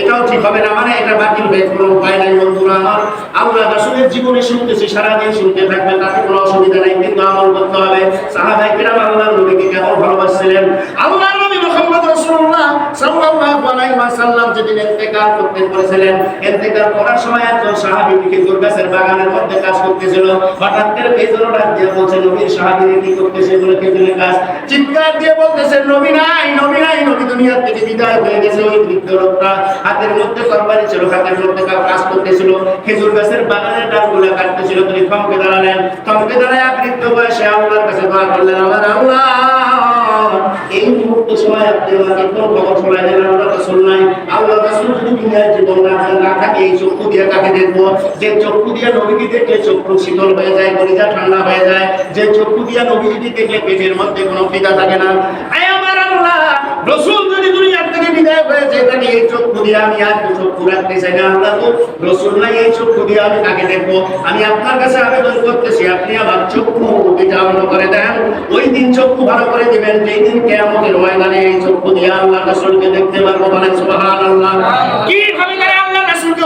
এটাও ঠিক হবে না মানে এটা বাতিল হয়ে কোনো উপায় নাই বন্ধুরা আমার। আল্লাহ রাসুলের জীবনে শুনতেছি, সারাদিন শুনতে থাকবে তাতে কোনো অসুবিধা নাই, কিন্তু আমল করতে হবে। সাহাবাই কিরাম আল্লাহর নবীকে কেমন ভালোবাসছিলেন? আল্লাহর নবী মোহাম্মদ রাসূলুল্লাহ সাল্লাল্লাহু আলাইহি ওয়াসাল্লাম যেদিন ইন্তেকাল করতে করেছিলেন ইন্তেকাল করার সময় একজন সাহাবী খেজুর গাছের বাগানের মধ্যে কাজ করতেছিল। হঠাৎ করে খেজুর দিয়ে বলছে, নবীর সাহাবীরে কি করতেছে? বলে খেজুরের গাছ চিৎকার দিয়ে বলতেছে, নবী নাই নবী নাই, নবী দুনিয়ার থেকে বিদায় হয়ে গেছে ওই বৃদ্ধ লোকটা। হাতের মধ্যে তরবারি ছিল, হাতের মধ্যে কাজ করতেছিল। খেজুর গাছের বাগানের ডালগুলো কাটতেছিল। তিনি থমকে দাঁড়ালেন। থমকে দাঁড়ায় বৃদ্ধ বয়সে আল্লাহর কাছে দোয়া করলেন আমার আল্লাহ এই মুহূর্ত সময় আপনি আমাকে খবর দেন আল্লাহ রাসূল যদি জীবন না থাকে, এই চক্ষু দিয়ে কাকে দেখব। যে চক্ষু দিয়ে চক্ষু শীতল হয়ে যায় গরিজা ঠান্ডা হয়ে যায়। যে চক্ষু দিয়ে নবীকে দেখলে পেটের মধ্যে কোনো পিতা থাকে না। আমার আল্লাহ, রসুল বিদায় হয়েছে তাহলে এই চক্ষু দিয়ে আমি আর চক্ষু রাখতে চাই না। আল্লাহ তো রসুল্লাহ এই চক্ষু দিয়ে আমি তাকে দেখব? আমি আপনার কাছে আবেদন করতেছি, আপনি আমার চক্ষু দুইটা করে দেন, ওই দিন চক্ষু ভালো করে দিবেন, যেই দিন কেয়ামতের ময়দানে এই চক্ষু দিয়ে আল্লাহ রসুলকে দেখতে পারব বলেন, সুবহানাল্লাহ। আল্লাহ রাসূলকে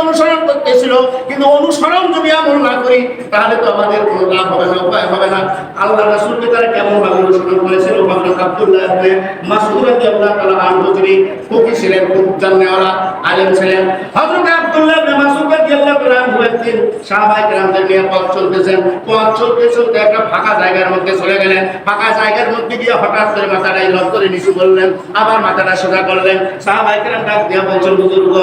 অনুসরণ করতেছিল, কিন্তু অনুসরণ যদি আমল না করি, তাহলে তো আমাদের কোনো লাভ হবে না, উপায় হবে না। আল্লাহ রাসুলকে তারা কেমন ভাবে অনুসরণ করেছিল আব্দুল্লাহ ছিলেন খুব আলেম ছিলেন। আব্দুল্লাহ ইবনে মাসউদ একদিন সাহাবায়ে কেরামদের নিয়ে পথ চলতেছেন। পথ চলতে চলতে একটা ফাঁকা জায়গার মধ্যে চলে গেলেন। ফাঁকা জায়গার মধ্যে গিয়ে হঠাৎ করে মাথাটা লক করে নিচু আবার মাথাটা সোজা করলেন। সাহাবায়ে কেরাম ডাক দিয়া বলছেন বুজুর্গ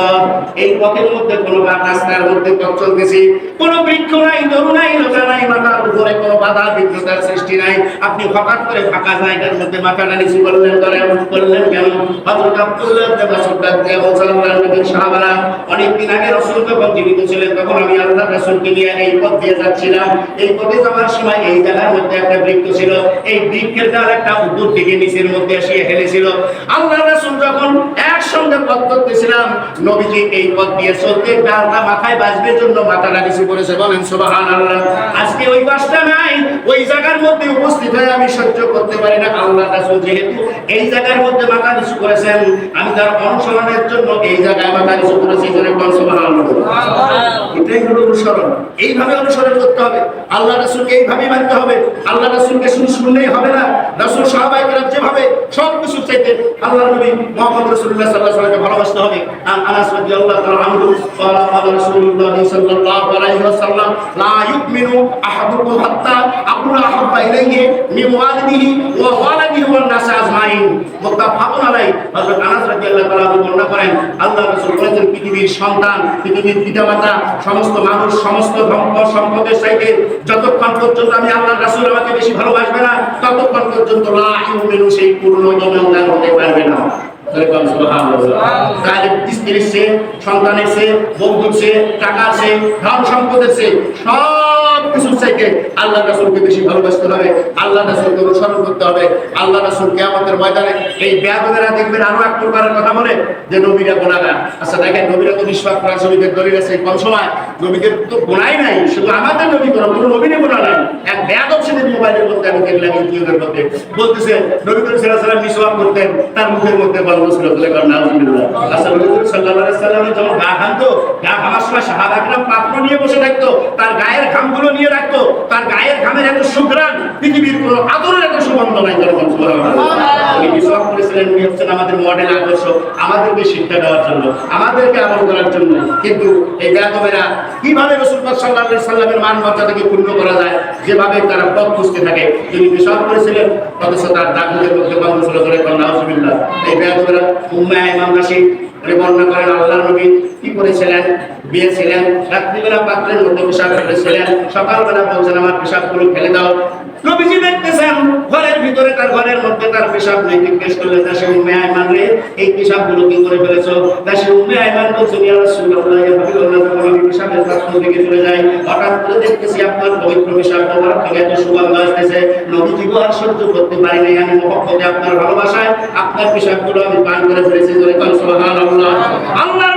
এই পথের মধ্যে কোনো রাস্তার মধ্যে পথ চলতেছি। কোনো বৃক্ষ নাই নাই নাই, মাথার উপরে কোনো বাধা, বিঘ্নতার সৃষ্টি নাই। আপনি হঠাৎ করে ফাঁকা জায়গার মধ্যে মাথাটা নিচু করলেন করে করলেন কেন? হযরত আব্দুল্লাহ ইবনে মাসউদ ডাক বলছেন, আল্লাহর সাহাবারা অনেক দিন আগে রাসূল জীবিত ছিলেন, তখন আমি আল্লাহ রাসূলকে নিয়ে এই পথ দিয়ে যাচ্ছিলাম। এই পথে যাওয়ার সময় এই জায়গার মধ্যে একটা বৃক্ষ ছিল। এই বৃক্ষের ডাল একটা উপর থেকে নিচের মধ্যে এসে হেলেছিল আল্লাহ রাসূল যখন একসঙ্গে পথ করতেছিলাম নবীজি এই পথ দিয়ে চলতে ডালটা মাথায় বাজবে জন্য মাথাটা নিচু করেছে বলেন সুবহানাল্লাহ। আজকে ওই বাসটা নাই ওই জায়গার মধ্যে উপস্থিত হয়ে আমি সহ্য করতে পারি না। আল্লাহ রাসূল যেহেতু এই জায়গার মধ্যে মাথা নিচু করেছেন আমি তার অনুসরণের জন্য এই জায়গায় মাথা নিচু করেছি। সুবহানাল্লাহ। এটাই হলো অনুসরণ। এইভাবে অনুসরণ করতে হবে। আল্লাহ রাসূলকে এইভাবে মানতে হবে। আল্লাহ রাসূলকে শুধু শুনলেই হবে না। রাসূল, সাহাবায়ে যেভাবে সব কিছু চাইতে আল্লাহ নবী মুহাম্মদ রাসূলুল্লাহ সাল্লাল্লাহু আলাইহি ওয়াসাল্লামকে ভালোবাসতে হবে। আন আনাস রাদিয়াল্লাহু তাআলা আনহু ক্বালা ক্বালা রাসূলুল্লাহ সাল্লাল্লাহু আলাইহি ওয়াসাল্লাম, লা ইউমিনু আহাদুকুম হাত্তা আকুনা হাব্বা ইলাইহি মিন ওয়ালিদিহি ওয়া ওয়ালাদিহি ওয়ান নাস আজমাইন মুত্তাফাকুন আলাইহি হযরত আনাস রাদিয়াল্লাহু তাআলা বর্ণনা করেন। আল্লাহ রাসূল বলেছেন, পৃথিবীর সন্তান, পৃথিবীর পিতামাতা, সমস্ত মানুষ, সমস্ত ধর্ম, সম্পদের চাইতে যতক্ষণ পর্যন্ত আমি আল্লাহ রাসূল আমাকে বেশি ভালোবাসবে না, ততক্ষণ পর্যন্ত লা ইউমিনু, সেই পূর্ণ ইমানদার হতে পারবে না। সন্তানের সে বন্ধুর সে টাকার সে ধন সম্পদের সে সব কিছু চাইতে আল্লাহ রাসূলকে বেশি ভালোবাসতে হবে, আল্লাহ রাসূলকে অনুসরণ করতে হবে, আল্লাহ রাসূল কিয়ামতের ময়দানে এই বেয়াদবেরা দেখবেন আরও এক প্রকারের কথা বলে যে নবীরা গুনাহগার আচ্ছা দেখেন, নবীরা তো নিষ্পাপ শরীফের দলিল আছে কম সময়? নবীদের তো গুনাই নাই, শুধু আমাদের নবী কোনো কোনো নবীরই গুনাহ নাই। এক বেয়াদব ছেলের মোবাইলের মধ্যে আমি দেখলাম ইউটিউবের মধ্যে বলতেছে, নবী করিম সাল্লাল্লাহু আলাইহি ওয়াসাল্লাম করতেন, তার মুখের মধ্যে বলব ছিল বলে কারণ নাউজুবিল্লাহ। আচ্ছা নবী করিম সাল্লাল্লাহু আলাইহি ওয়াসাল্লাম যখন গা ঘামতো গা ঘামার সময় সাহাবাকরা পাত্র নিয়ে বসে থাকতো, তার গায়ের ঘামগুলো নিয়ে রাখতো তার গায়ের ঘামের এত সুঘ্রাণ পৃথিবীর কোনো আদরের এত সুগন্ধ নাই উনি করেছিলেন উনি হচ্ছেন আমাদের মডেল আদর্শ আমাদেরকে শিক্ষা দেওয়ার জন্য আমাদেরকে আমল করার জন্য। কিন্তু এই কীভাবে রসুল সাল্লাহ সাল্লামের মান মর্যাদাকে পূর্ণ করা যায় যেভাবে তারা পথ খুঁজতে থাকে তিনি মিসওয়াক করেছিলেন অথচ তার মধ্যে করে এই উম্মা ইমাম বর্ণনা করেন আল্লাহ নবী কি করেছিলেন বিয়ে ছিলেন রাত্রিবেলা পাত্রের মধ্যে পেশাব ফেলেছিলেন সকালবেলা বলছেন আমার পেশাবগুলো ফেলে দাও। নবীজি ঘরের ভিতরে তার ঘরের মধ্যে তার পেশাব নেই। জিজ্ঞেস দাসে উম্মে রে, এই পেশাবগুলো কি করে দাসে উম্মে আমি পেশাবের চলে যাই। হঠাৎ করে দেখতেছি আপনার পবিত্র পেশাব থেকে এত আসতেছে। নবীজি আর সহ্য করতে পারি নাই, আমি আপনার ভালোবাসায় আপনার পেশাবগুলো আমি পান করে ফেলেছি মুহাম্মদ রাসূলুল্লাহ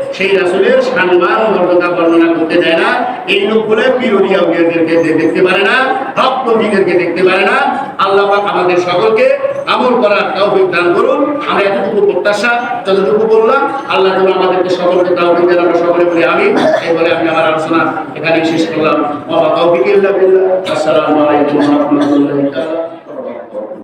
সেই রাসুলের সম্মান মর্যাদা বর্ণনা করতে দেয় না। এই লোকগুলো বিরোধী আউলিয়াদেরকে দেখতে পারে না, হক নবীদেরকে দেখতে পারে না। আল্লাহ আমাদের সকলকে আমল করার তৌফিক দান করুন। আমরা এতটুকু প্রত্যাশা, যতটুকু বললাম, আল্লাহ যেন আমাদেরকে সকলকে তৌফিক দেন, আমরা সকলে বলি আমি বলে আমি আমার আলোচনা এখানে শেষ করলাম। বাবা তৌফিক আসসালামু আলাইকুম রাহমাতুল্লাহি